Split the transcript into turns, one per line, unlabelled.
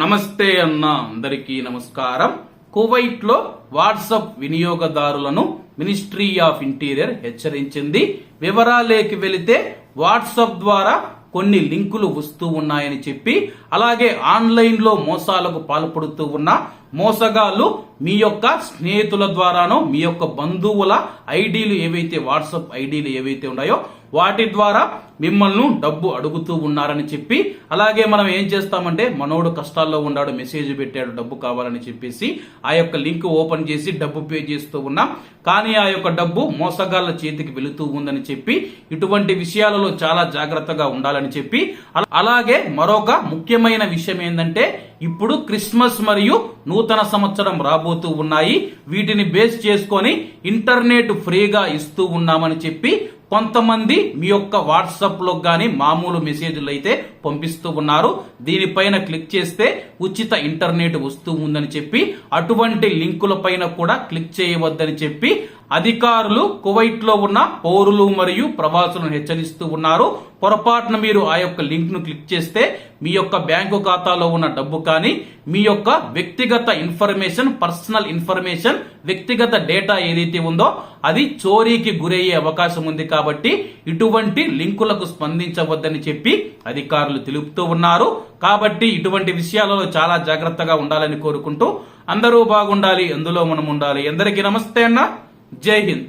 నమస్తే అన్న అందరికీ నమస్కారం. కువైట్లో వాట్సాప్ వినియోగదారులను మినిస్ట్రీ ఆఫ్ ఇంటీరియర్ హెచ్చరించింది. వివరాలేకి వెళితే వాట్సాప్ ద్వారా కొన్ని లింకులు వస్తూ ఉన్నాయని చెప్పి అలాగే ఆన్లైన్లో మోసాలకు పాల్పడుతూ ఉన్న మోసగాళ్ళు మీ యొక్క స్నేహితుల ద్వారానో మీ యొక్క బంధువుల ఐడీలు ఏవైతే వాట్సాప్ ఐడీలు ఏవైతే ఉన్నాయో వాటి ద్వారా మిమ్మల్ని డబ్బు అడుగుతూ ఉన్నారని చెప్పి అలాగే మనం ఏం చేస్తామంటే మనోడు కష్టాల్లో ఉన్నాడు మెసేజ్ పెట్టాడు డబ్బు కావాలని చెప్పేసి ఆ యొక్క లింక్ ఓపెన్ చేసి డబ్బు పే చేస్తూ ఉన్నాం. కానీ ఆ యొక్క డబ్బు మోసగాళ్ళ చేతికి వెళుతూ ఉందని చెప్పి ఇటువంటి విషయాలలో చాలా జాగ్రత్తగా ఉండాలని చెప్పి అలాగే మరొక ముఖ్యమైన విషయం ఏంటంటే ఇప్పుడు క్రిస్మస్ మరియు నూతన సంవత్సరం రాబోతూ ఉన్నాయి. వీటిని బేస్ చేసుకొని ఇంటర్నెట్ ఫ్రీగా ఇస్తూ ఉన్నామని చెప్పి కొంతమంది మీ యొక్క వాట్సాప్లో కానీ మామూలు మెసేజ్లు అయితే పంపిస్తూ ఉన్నారు. దీనిపైన క్లిక్ చేస్తే ఉచిత ఇంటర్నెట్ వస్తూ ఉందని చెప్పి అటువంటి లింకుల పైన కూడా క్లిక్ చేయవద్దని చెప్పి అధికారులు కువైట్లో ఉన్న పౌరులు మరియు ప్రవాసులను హెచ్చరిస్తూ ఉన్నారు. పొరపాటున మీరు ఆ యొక్క లింక్ను క్లిక్ చేస్తే మీ యొక్క బ్యాంకు ఖాతాలో ఉన్న డబ్బు కానీ మీ యొక్క వ్యక్తిగత ఇన్ఫర్మేషన్ పర్సనల్ ఇన్ఫర్మేషన్ వ్యక్తిగత డేటా ఏదైతే ఉందో అది చోరీకి గురయ్యే అవకాశం ఉంది కాబట్టి కాబట్టి ఇటువంటి లింకులకు స్పందించవద్దని చెప్పి అధికారులు తెలుపుతూ ఉన్నారు. కాబట్టి ఇటువంటి విషయాలలో చాలా జాగ్రత్తగా ఉండాలని కోరుకుంటూ అందరూ బాగుండాలి అందులో మనం ఉండాలి. అందరికీ నమస్తే అన్న. జై హింద్.